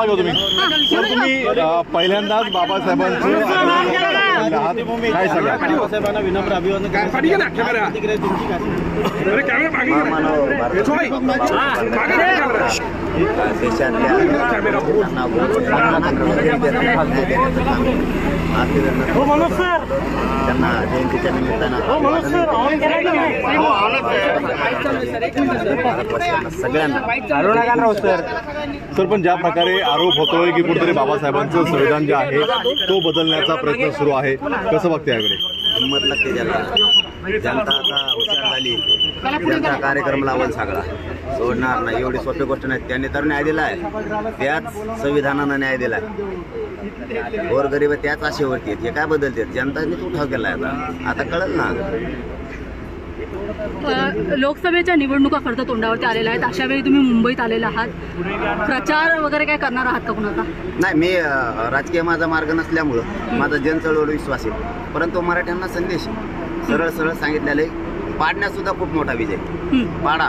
मागे तुम्ही? तर तुम्ही पहिल्यांदाच बाबासाहेबांचं. काय सांगा बाबासाहेबांना विनम्र अभिवादन पाठी देशातल्या लोकांना त्यांना जयंतीच्या निमित्तानं सगळ्यांना सर. पण ज्या प्रकारे आरोप होतोय की कुठेतरी बाबासाहेबांचं संविधान जे आहे तो बदलण्याचा प्रयत्न सुरू आहे. कसं बघते याकडे? हिंमत लागते ज्याला जनता आता हुशार झाली. जनता कार्यक्रम लावल सगळा. सोडणार नाही. एवढी सोपी गोष्ट नाही. त्यांनी तर न्याय दिलाय. त्याच संविधानानं न्याय दिलाय. गोरगरीब त्याच आशेवरती हे काय बदलते? जनतानेच उठाव केलाय आता. आता कळल ना. लोकसभेच्या निवडणुका खरं तोंडावरती आलेल्या आहेत. अशा वेळी तुम्ही मुंबईत आलेला आहात. प्रचार वगैरे काय करणार आहात का कुणाचा? नाही मी राजकीय माझा मार्ग नसल्यामुळं माझा जनचळवळ विश्वास आहे. परंतु मराठ्यांना संदेश आहे. सरळ सरळ सांगितलेलं आहे पाडण्यात सुद्धा खूप मोठा विजय. पाडा.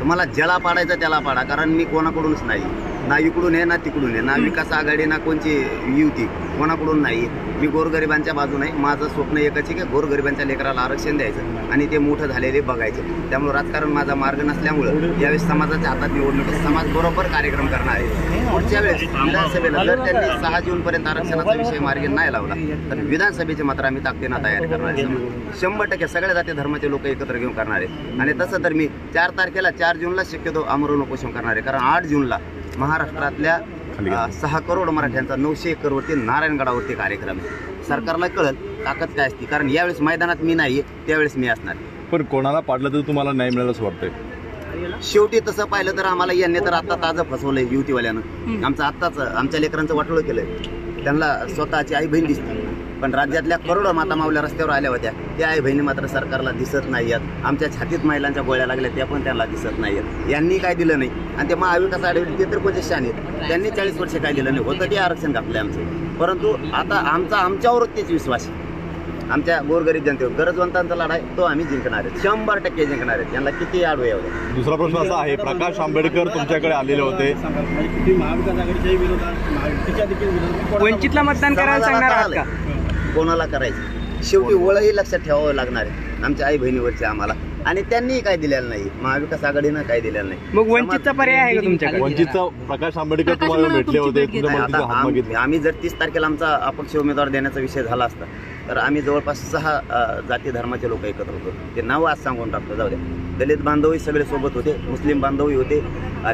तुम्हाला ज्याला पाडायचं त्याला पाडा कारण मी कोणाकडूनच नाही. ना इकडून आहे ना तिकडून आहे. ना विकास आघाडी ना कोणची युती. कोणाकडून नाही. मी गोरगरिबांच्या बाजूने आहे. माझं स्वप्न एकच आहे की गोरगरिबांच्या लेकराला आरक्षण द्यायचं आणि ते मोठं झालेले बघायचं. त्यामुळे राजकारण माझा मार्ग नसल्यामुळं यावेळेस समाजाच्या हातात निवडणूक. समाज बरोबर कार्यक्रम करणार आहे. पुढच्या वेळेस विधानसभेला जर त्यांनी सहा जूनपर्यंत आरक्षणाचा विषय मार्गी नाही लावला तर विधानसभेची मात्र आम्ही ताकदीनं तयारी करणार आहे. शंभर टक्के सगळ्या जाती धर्माचे लोक एकत्र घेऊन करणार आहे. आणि तसं तर मी चार तारखेला चार जूनला शक्यतो आमरण उपोषण करणार आहे. कारण आठ जूनला महाराष्ट्रातल्या सहा करोड मराठ्यांचा नऊशे एकरवरती नारायणगडावरती कार्यक्रम. आहे सरकारला कळल ताकद काय असते कारण यावेळेस मैदानात मी नाही त्यावेळेस मी असणार. पण कोणाला पाडलं तर तुम्हाला न्याय मिळेल असं वाटतंय. शेवटी तसं पाहिलं तर आम्हाला यांनी तर आता ताजं फसवलंय युतीवाल्यानं. आमचं आत्ताच आमच्या लेकरांचं वाटोळं केलंय. त्यांना स्वतःची आई बहीण दिसते. पण राज्यातल्या करोडो माता मावल्या रस्त्यावर आल्या होत्या. त्या आई बहिणी मात्र सरकारला दिसत नाही आहेत. आमच्या छातीत महिलांच्या गोळ्या लागल्या त्या पण त्यांना दिसत नाही आहेत. यांनी काय दिलं नाही? आणि ते महाविकास आघाडी ते तर कोणते शान आहेत? त्यांनी चाळीस वर्ष काय दिलं नाही? होतं ते आरक्षण घातलंय आमचं. परंतु आता आमचा आमच्यावरच तेच विश्वास आहे. आमच्या गोरगरीब जनतेवर गरजवंतांचा लढा आहे तो आम्ही जिंकणार आहे शंभर टक्के जिंकणार आहेत. यांना किती आडू यावं? दुसरा प्रश्न असा आहे प्रकाश आंबेडकर तुमच्याकडे आलेले होते. म्हणजे वंचितला मतदान करायला सांगणार आहात का? कोणाला करायचं? शेवटी ओळही लक्षात ठेवावं लागणार आहे. आमच्या आई बहिणीवरचे आम्हाला. आणि त्यांनी काय दिलेलं नाही. महाविकास आघाडीनं काय दिलेलं नाही. मग वंचितचा पर्याय आहे का तुमच्याकडे? वंचितचा प्रकाश आंबेडकर तुम्हाला भेटले होते भेट तुमच्या नाही, मदतीचा आता हात आम- मागितला आम्ही जर तीस तारखेला आमचा अपक्ष उमेदवार देण्याचा विषय झाला असता तर आम्ही जवळपास सहा अ, जाती धर्माचे लोक एकत्र होतो. ते नाव आज सांगून टाकतो. जाऊ द्या. दलित बांधवही सगळे सोबत होते मुस्लिम बांधवही होते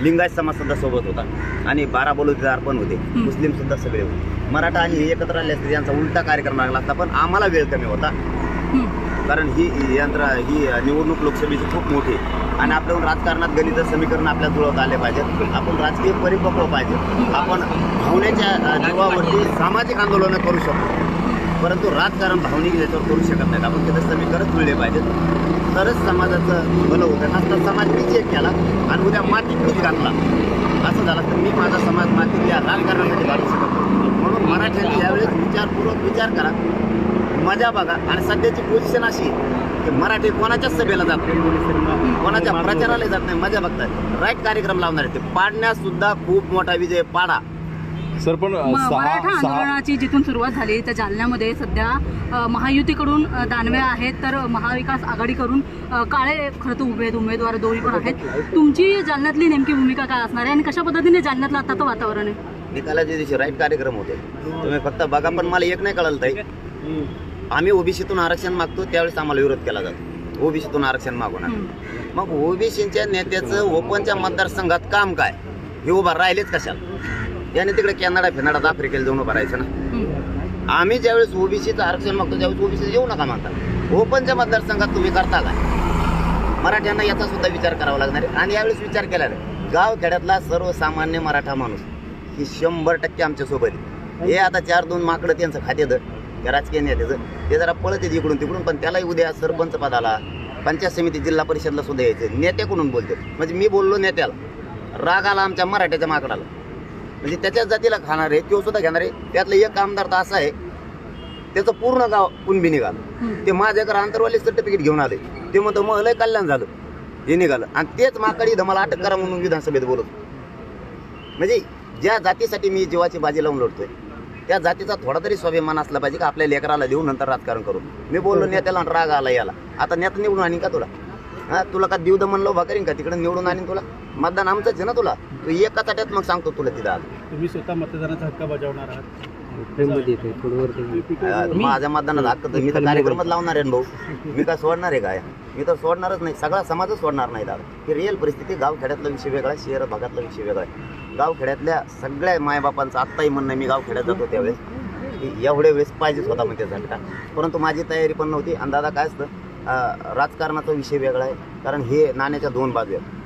लिंगायत समाज सुद्धा सोबत होता. आणि बारा बलुतेदार पण होते. मुस्लिम सुद्धा सगळे होते. मराठा आणि हे एकत्र आले असते यांचा उलटा कार्यक्रम लागला असता पण आम्हाला वेळ कमी होता. कारण ही यंत्र ही निवडणूक लोकसभेची खूप मोठी. आणि आपल्याकडून राजकारणात गणित समीकरण आपल्या जुळवता आले पाहिजेत. आपण राजकीय परिपक्व पाहिजे आपण भावनेच्या जीवावरती सामाजिक आंदोलनं करू शकतो. परंतु राजकारण भावनिक याच्यावर करू शकत नाहीत. आपण त्याचं समीकरण जुळले पाहिजेत. तरच समाजाचं भलं होतं. नसतं समाज मीच एक केला आणि उद्या मातीत मीच घातला. असं झालं तर मी माझा समाज मातीत राजकारणासाठी घालू शकत म्हणून मराठ्यांनी यावेळेस विचारपूर्वक विचार करा. मजा बघा. आणि सध्याची पोझिशन अशी की मराठी कोणाच्याच सभेला जात नाही. कोणाच्या प्रचाराला जात नाही. मजा बघतात राईट कार्यक्रम लावणार आहे ते. पाडण्यासुद्धा खूप मोठा विजय पाडा. सर पण मराठा आंदोलनाची जिथून सुरुवात झाली त्या जालन्यामध्ये सध्या महायुतीकडून दानवे आहेत तर महाविकास आघाडीकडून काळे खरं तर उभे आहेत उमेदवार दोन्ही पण आहेत. तुमची जालन्यातली नेमकी भूमिका काय असणार आहे? आणि कशा पद्धतीने जालन्यातलं आताचं वातावरण आहे? निकालाच्या दिवशी राईट कार्यक्रम होते. तुम्ही फक्त बघा पण मला एक नाही कळलं ताई. आम्ही ओबीसीतून आरक्षण मागतो त्यावेळेस आम्हाला विरोध केला जातो. ओबीसीतून आरक्षण मागवणार. मग ओबीसीच्या नेत्याचं ओपनच्या मतदारसंघात काम काय? हे उभा राहिलेच कशाला? याने तिकडे कॅनडा फिनाडात आफ्रिकेला जाऊन भरायचं ना. आम्ही ज्यावेळेस ओबीसीचं आरक्षण मागतो त्यावेळेस ओबीसी येऊ नका म्हणता. ओपनच्या मतदारसंघात तुम्ही करता काय मराठ्यांना याचा सुद्धा विचार करावा लागणार आहे. आणि यावेळेस विचार केला गावखेड्यातला गाव खेड्यातला सर्वसामान्य मराठा माणूस ही शंभर टक्के आमच्यासोबत आहे. हे आता चार दोन माकडं त्यांचं खात्यात त्या राजकीय नेत्याचं ते जरा पळत इकडून तिकडून पण त्यालाही उद्या सरपंच पदाला पंचायत समिती जिल्हा परिषदला सुद्धा यायचं नेत्याकडून बोलते म्हणजे मी बोललो नेत्याला. राग आला आमच्या मराठ्याच्या माकडाला. म्हणजे त्याच्याच जातीला खाणार आहे तो सुद्धा घेणार आहे. त्यातलं एक आमदार तर असा आहे त्याचं पूर्ण गाव कुणबी निघालं ते माझ्याकडे आंतरवाली सर्टिफिकेट घेऊन आले. ते म्हणतो मग लय कल्याण झालं. हे निघालं. आणि तेच माकडी इथं मला अटक करा म्हणून विधानसभेत बोलत म्हणजे ज्या जातीसाठी मी जीवाची बाजी लावून लढतोय त्या जातीचा थोडा तरी स्वाभिमान असला पाहिजे का आपल्या लेकराला देऊ नंतर राजकारण करू मी बोललो नेत्याला राग आला याला. आता नेता निवडून आणीन का तुला? हा तुला का देऊ म्हणलं उभा करीन का? तिकडे निवडून आणीन तुला. मतदान आमचंच आहे ना तुला? तू एका ताट्यात मग सांगतो तुला तिथं आज. तुम्ही स्वतः मतदानाचा हक्क बजावणार आहात. माझ्या मतदानात हक्क तर मी तर कार्यक्रमात लावणार आहे ना भाऊ. मी काय सोडणार आहे काय? मी तर सोडणारच नाही. सगळा समाजच सोडणार नाही दादा. ही रिअल परिस्थिती गावखेड्यातला विषय वेगळा आहे शहर भागातला विषय वेगळा आहे. गावखेड्यातल्या सगळ्या मायबापांचं आत्ताही म्हणणं मी गावखेड्यात जातो त्यावेळेस. की एवढ्या वेळेस पाहिजेच होता म्हणजे झटका परंतु माझी तयारी पण नव्हती. आणि दादा काय असतं अ, राजकारणाचा विषय वेगळा आहे. कारण हे नाण्याच्या दोन बाजू आहेत.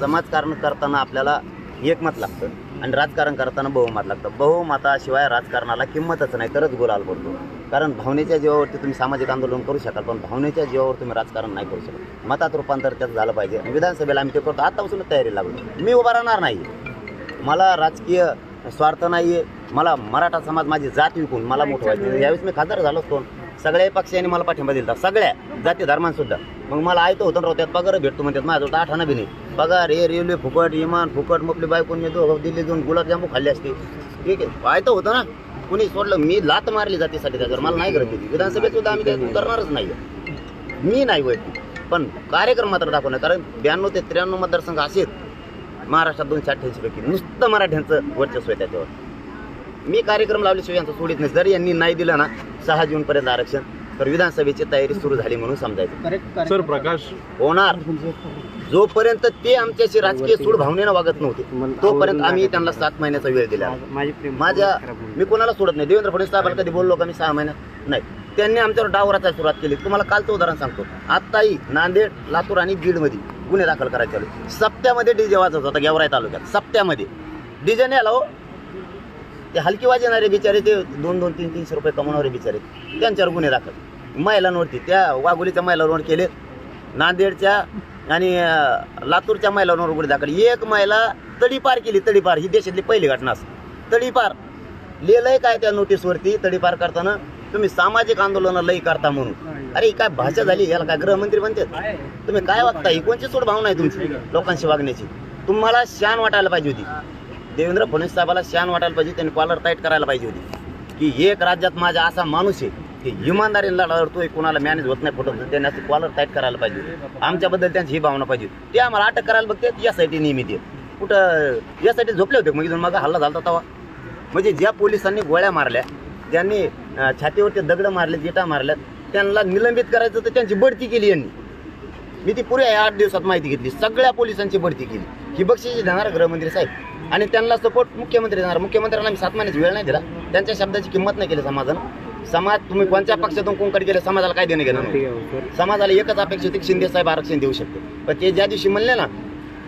समाजकारण करताना आपल्याला एकमत लागतं आणि राजकारण करताना बहुमत लागतं. बहुमताशिवाय राजकारणाला किंमतच नाही तरच गुलाल पडतो. कारण भावनेच्या जीवावरती तुम्ही सामाजिक आंदोलन करू शकाल पण भावनेच्या जीवावर तुम्ही राजकारण नाही करू शकत. मतात रूपांतर त्याचं झालं पाहिजे. विधानसभेला आम्ही ते करतो. आतापासूनच तयारी लागलो मी उभा राहणार नाही. मला राजकीय स्वार्थ नाही आहे मला मराठा समाज माझी जात विकून मला मोठं व्हायचं. यावेळेस मी खासदार झालोच कोण? सगळ्या पक्षांनी मला पाठिंबा दिला सगळ्या जाती धर्मांसुद्धा मग मला आयतो होतं ना त्यात पगार भेटतो म्हणतात. माझं आठ बी नाही. पगार हे रेल्वे फुकट इमान फुकट मग आपली बायकोन मी दोघं दिल्ली जाऊन गुलाबजामू खाल्ले असते. ठीक आहे. आयतं होतं ना. कुणी सोडलं मी लात मारली जातीसाठी त्याच्यावर. मला नाही करत होती. विधानसभेत सुद्धा आम्ही त्यात उतरणारच नाही मी नाही वैयक्तिक. पण कार्यक्रम मात्र दाखवणार कारण ब्याण्णव ते त्र्याण्णव मतदारसंघ असेच महाराष्ट्रात दोनशे अठ्ठ्याऐंशी पैकी नुसतं मराठ्यांचं वर्चस्व आहे त्याच्यावर. मी कार्यक्रम लावल्याशिवाय यांचं सोडित नाही. जर यांनी नाही दिलं ना सहा जूनपर्यंत आरक्षण तर विधानसभेची तयारी सुरू झाली म्हणून समजायचं. Correct sir Prakash. होणार. जोपर्यंत ते आमच्याशी राजकीय सूड भावनेनं वागत नव्हते तोपर्यंत आम्ही त्यांना सात महिन्याचा वेळ दिला माझ्या मी कोणाला सोडत नाही. देवेंद्र फडणवीस साहेबांना कधी बोललो का मी सहा महिन्यात नाही. त्यांनी आमच्यावर डावराचा सुरुवात केली. तुम्हाला कालचं उदाहरण सांगतो. आत्ताही नांदेड लातूर आणि बीडमध्ये गुन्हे दाखल करायचे आले. सप्त्यामध्ये डीजे वाजत होता गेवराई तालुक्यात. सप्त्यामध्ये. डीजे नाही आला हो. ते हलकी वाजणारे बिचारे ते दोन दोन तीन तीनशे रुपये कमवणारे बिचारे. त्यांच्यावर गुन्हे दाखल. महिलांवरती त्या वाघोलीच्या महिलांवर केले. नांदेडच्या आणि लातूरच्या महिलांवर गुन्हे दाखल. एक महिला तडीपार केली. तडीपार ही देशातली पहिली घटना असते. तडीपार. लिहिलंय काय त्या नोटीसवरती तडीपार करताना तुम्ही सामाजिक आंदोलन लई करता म्हणून. अरे काय भाषा झाली? याला काय गृहमंत्री म्हणतात? तुम्ही काय वागता ही कोणची सोड भावना आहे तुमची? लोकांशी वागण्याची. तुम्हाला शान वाटायला पाहिजे होती. देवेंद्र फडणवीस साहेबाला शान वाटायला पाहिजे त्यांनी कॉलर टाईट करायला पाहिजे होती. की एक राज्यात माझा असा माणूस आहे की इमानदारीने लढतोय कोणाला मॅनेज होत नाही फोटो त्यांनी असं कॉलर टाईट करायला पाहिजे होती. आमच्याबद्दल त्यांची ही भावना पाहिजे ते आम्हाला अटक करायला बघते यासाठी नियमित आहे कुठं यासाठी झोपले होते मग इथून? मग हल्ला झाला तवा म्हणजे ज्या पोलिसांनी गोळ्या मारल्या ज्यांनी अं, छातीवरती दगड मारले जिटा मारल्यात त्यांना निलंबित करायचं तर त्यांची बढती केली यांनी. मी ती पुऱ्या आठ दिवसात माहिती घेतली. सगळ्या पोलिसांची बढती केली. ही बक्षिसी देणार गृहमंत्री साहेब. आणि त्यांना सपोर्ट मुख्यमंत्री देणार. मुख्यमंत्र्यांना मी सात महिन्याची वेळ नाही दिला. त्यांच्या शब्दाची किंमत नाही केली समाजानं. समाज तुम्ही कोणत्या पक्षातून कोणकडे गेले समाजाला काय देणं घेणं नव्हतं. समाजाला एकच अपेक्षित शिंदे साहेब आरक्षण देऊ शकते पण ते ज्या दिवशी म्हणले ना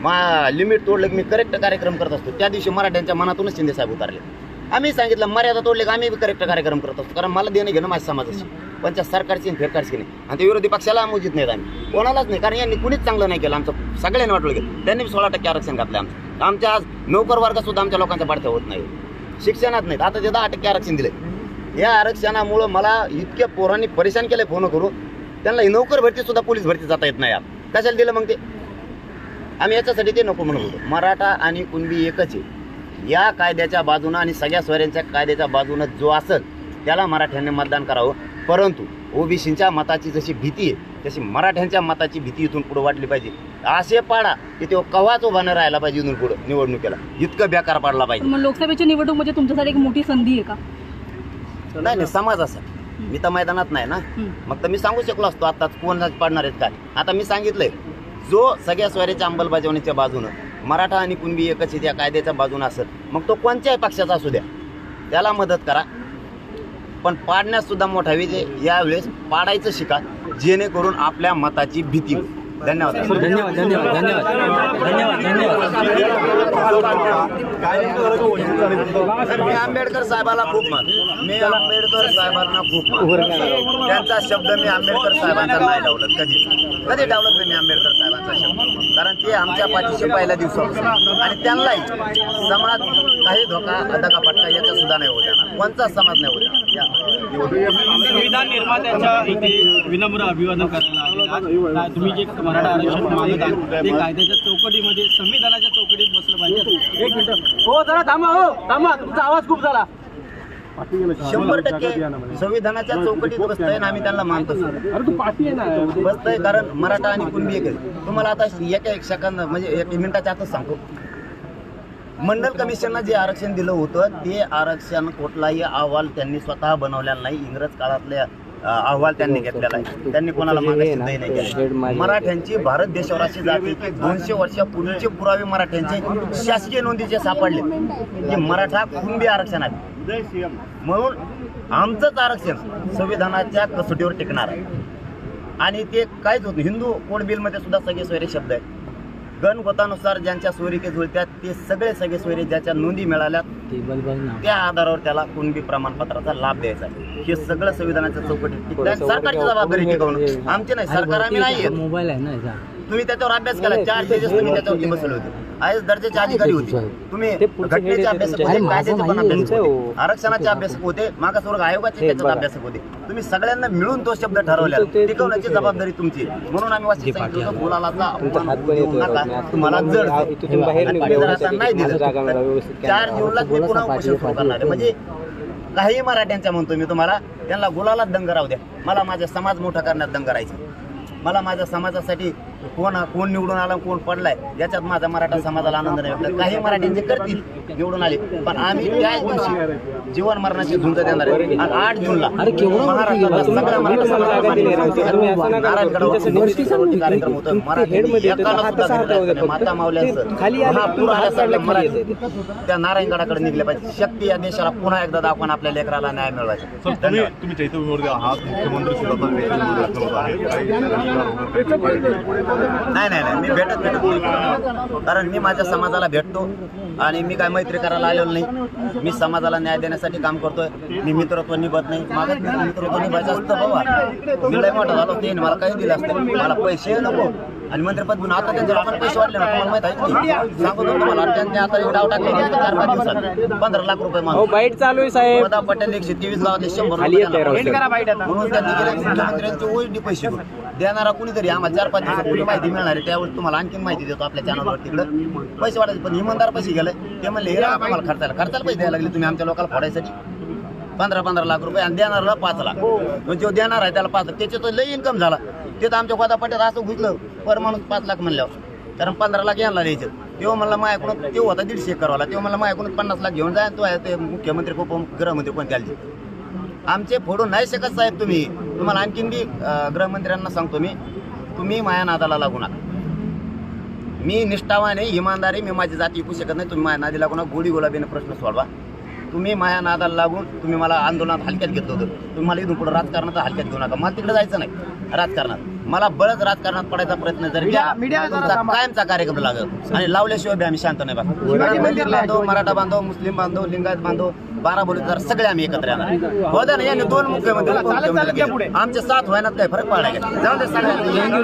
मा लिमिट तोडलं की मी करेक्ट कार्यक्रम करत असतो त्या दिवशी मराठ्यांच्या मनातूनच शिंदे साहेब उतारले. आम्ही सांगितलं मर्यादा तोडले की आम्ही करेक्ट कार्यक्रम करत असतो कारण मला देणं घेणं माझ्या समाजाशी. पण त्या सरकारची आणि फेरकारची नाही. आणि ते विरोधी पक्षाला मोजित नाहीत आम्ही. कोणालाच नाही कारण यांनी कुणीच चांगलं नाही केलं. आमचं सगळ्यांनी वाटलं गेलं त्यांनी सोळा टक्के आरक्षण घातलं आमचं. आमच्या आज नोकर वर्गात सुद्धा आमच्या लोकांच्या बढत्या होत नाही. शिक्षणात नाहीत. आता ते दहा टक्के आरक्षण दिले. या आरक्षणामुळं मला इतक्या पोरांनी परेशान केलंय फोन करून. त्यांना नोकर भरती सुद्धा पोलीस भरती जाता येत नाही. यार कशाला दिलं मग ते? आम्ही याच्यासाठी ते नको म्हणत होतो. मराठा आणि कुणबी एकच आहे. या कायद्याच्या बाजूनं आणि सगळ्या स्वऱ्यांच्या कायद्याच्या बाजूनं जो असेल त्याला मराठ्यांनी मतदान करावं. परंतु ओबीसींच्या मताची जशी भीती आहे तशी मराठ्यांच्या मताची भीती इथून पुढे वाटली पाहिजे. असे पाडा की तो कवाच उभा नाही राहायला पाहिजे इथून पुढे निवडणुकीला. इतकं बेकार पाडला पाहिजे. मग लोकसभेची निवडणूक म्हणजे तुमच्यासाठी एक मोठी संधी आहे का? नाही नाही समाज असा मी तर मैदानात नाही ना. मग तर मी सांगू शकलो असतो आता कोण पाडणार आहेत काय? आता मी सांगितलंय जो सगळ्या स्वऱ्याच्या अंमलबजावणीच्या बाजूनं मराठा आणि कुणबी एकच त्या कायद्याच्या बाजूनं असेल मग तो कोणत्याही पक्षाचा असू द्या. त्याला मदत करा. पण पाडण्यास सुद्धा मोठा विजय यावेळेस पाडायचं शिका जेणेकरून आपल्या मताची भीती. धन्यवाद. धन्यवाद धन्यवाद धन्यवाद. धन्यवाद मी आंबेडकर साहेबाला खूप मान मी आंबेडकर साहेबांना खूप मान त्यांचा शब्द मी आंबेडकर साहेबांचा नाही डावलत कधी कधी डावलत नाही मी आंबेडकर साहेबांचा शब्द? कारण ते आमच्या पाठीशी पहिल्या दिवसापासून आणि त्यांनाही समाज काही धोका दगापटका याचा सुद्धा नाही होत त्यांना कोणताच समाज नाही होत संविधान निर्मात्याच्या इथे विनम्र अभिवादन करायला तुम्ही जे मराठा आरक्षण मागत आहात ते कायद्याच्या चौकटीमध्ये संविधानाच्या चौकटीत बसलं पाहिजे. एक मिनिट. हो जरा थांबा हो. थांबा. तुमचा आवाज खूप झाला. शंभर टक्के संविधानाच्या चौकटीत बसतंय आणि आम्ही त्यांना मानतो बसतंय कारण मराठा आणि कुणबी एक. तुम्हाला आता एका एक सेकंद म्हणजे एक मिनिटाच्या आतच सांगतो. मंडल कमिशननं जे आरक्षण दिलं होतं ते आरक्षण कुठलाही अहवाल त्यांनी स्वतः बनवलेला नाही. इंग्रज काळातले अ, अहवाल त्यांनी घेतलेला आहे. त्यांनी कोणाला मागायची नाही केली. मराठ्यांची भारत देशावर अशी जाते की दोनशे वर्षापूर्वीचे पुरावे मराठ्यांचे शासकीय नोंदीचे सापडले. की मराठा कुणबी आरक्षण आहे म्हणून आमचंच आरक्षण संविधानाच्या कसोटीवर टिकणार आहे. आणि ते काहीच होत. हिंदू कोड बिलमध्ये सुद्धा सगळे सोयरे शब्द आहेत. गणगोतानुसार ज्यांच्या सोयरिके जुळत्यात ते सगळे सगळे सोयरे ज्याच्या नोंदी मिळाल्या त्या आधारावर त्याला कुणबी प्रमाणपत्राचा लाभ द्यायचा हे सगळं संविधानाच्या चौकटीत सरकारची जबाबदारी टिकवणं आमची नाही. सरकार आम्ही नाही आहेत. मोबाईल आहे ना याचा. तुम्ही त्याच्यावर अभ्यास केला. चार जजेस तुम्ही त्याच्यावरती बसले होते. आय एस दर्जाचे अधिकारी होते तुम्ही ते घटनेचे अभ्यासक होते. कायद्याचे पण अभ्यासक होते. आरक्षणाचे अभ्यासक होते मागासवर्ग आयोगाचे त्याच्यात. अभ्यासक होते तुम्ही सगळ्यांना मिळून तो शब्द ठरवला ते- टिकवण्याची जबाबदारी तुमची. म्हणून आम्ही वाचित सांगितलं अपमान नका रोखण्यात. तुम्हाला जर. आता नाही दिलं चार जूनला मी पुन्हा उपोषण सुरू करणार आहे म्हणजे काही मराठ्यांच्या म्हणतो मी तुम्हाला त्यांना गुलालाच दंग राहू द्या मला माझा समाज मोठा करण्यात दंग राहायचा मला माझ्या समाजासाठी कोण कोण निवडून आला कोण पडलाय याच्यात माझा मराठा समाजाला आनंद नाही वाटत. काही मराठ्यांचे करतील निवडून आले पण आम्ही त्याच दिवशी जीवन मरणाची झुंज देणार आहे. आणि आठ जूनला मराठा समाजाला गोष्टी कार्यक्रम होतो. मराठी. एकाला सुद्धा नाही. माता. मावल्यांचं महापूर आल्यासारखं मराठी. येते. त्या नारायणगडाकडे निघले पाहिजे. शक्ती या देशाला पुन्हा एकदा दाखवून आपल्या लेकराला न्याय मिळवायचा. तुम्ही आहात. मुख्यमंत्री सुद्धा नाही नाही नाही मी भेटत भेटत नाही. कारण मी माझ्या समाजाला भेटतो आणि मी काय मैत्री करायला आलेलो नाही. मी समाजाला न्याय देण्यासाठी काम करतोय. मी मित्रत्व निभत नाही. माझं मित्रत्व निभायचं असतं बाबा. मी लय मोठा झालो ते मला काही दिलं असतं. मला पैसे नको. आणि मंत्रिपद घेऊन आता त्यांचे लोकांना पैसे वाढले ना तुम्हाला माहीत आहे की नाही? सांगतो तुम्हाला त्यांनी आता एक डाव टाकले गेले चार पाच दिवसात. पंधरा लाख रुपये हो मागतो बाईट चालू आहे साहेब. पटेल एकशे तेवीस गावातले शंभर रुपये. म्हणून त्यांनी गेले मुख्यमंत्र्यांचे ओळखी पैसे. देणारा कुणीतरी आम्हाला चार पाच दिवसात कुणी माहिती मिळणार आहे त्यावेळेस तुम्हाला आणखीन माहिती देतो आपल्या चॅनलवर तिकडं पैसे वाढायचे पण इमानदार पैसे गेले. ते म्हणले हे खर्चाला. खर्चाला पैसे द्यायला लागले तुम्ही आमच्या लोकांना फोडायसाठी. पंधरा पंधरा लाख रुपये आणि देणारा पाच लाख. म्हणजे जो देणार आहे त्याला पाच लाख. त्याचे तर लई इन्कम झाला. ते तर आमच्या गोदा पटेल असं घुसलं पर माणूस पाच लाख म्हणल्यावर. कारण पंधरा लाख यांना द्यायचं. तेव्हा मला माझ्याकडून तेव्हा होता दीडशे करवाला तेव्हा मला माझ्याकडून पन्नास लाख घेऊन जाय तो आहे ते मुख्यमंत्री उपगृहमंत्री पण आले आमचे फोडून नाही शकत साहेब तुम्ही. तुम्हाला आणखीन बी गृहमंत्र्यांना सांगतो मी तुम्ही माया नादाला लागू नका. मी निष्ठावान आहे इमानदारी मी माझी जाती ऐकू शकत नाही तुम्ही माझ्या नादी लागू नका गोडी गुलाबीने प्रश्न सोडवा. तुम्ही माया नादाला लागून तुम्ही मला आंदोलनात हलक्यात घेतलं होतं. तुम्ही मला इथून पुढे राजकारणात हलक्यात घेऊ नका. मला तिकडे जायचं नाही राजकारणात. मला बळच राजकारणात पडायचा प्रयत्न जर कायमचा कार्यक्रम लागेल. आणि लावल्याशिवाय आम्ही शांत नाही बघा मराठा बांधव मुस्लिम बांधव लिंगायत बांधव बारा बोलत सगळे आम्ही एकत्र येणार. हो द्या ना यांनी दोन मुख्यमंत्री. आमचे सात व्हायनात काय फरक पडाय का जाऊ दे सगळ्यांना